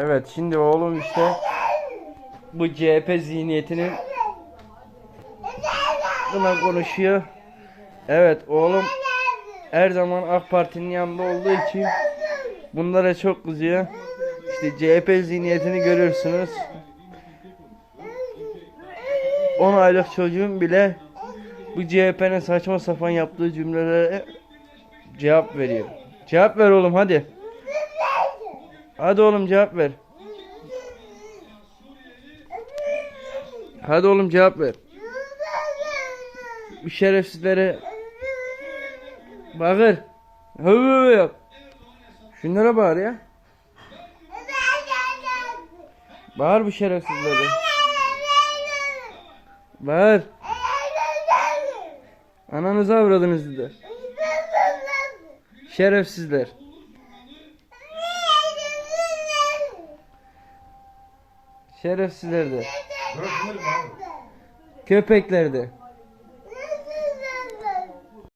Evet şimdi oğlum işte bu CHP zihniyetinin buna konuşuyor. Evet oğlum her zaman AK Parti'nin yanında olduğu için bunlara çok kızıyor. İşte CHP zihniyetini görürsünüz. 10 aylık çocuğun bile bu CHP'nin saçma sapan yaptığı cümlelere cevap veriyor. Cevap ver oğlum hadi. Hadi oğlum cevap ver. Hadi oğlum cevap ver. Bu şerefsizlere bağır. Hı hı yap. Şunlara bağır ya. Bağır bu şerefsizlere. Bağır. Ananızı avradınızı da. Şerefsizler. Şerefsizler de. Köpekler de.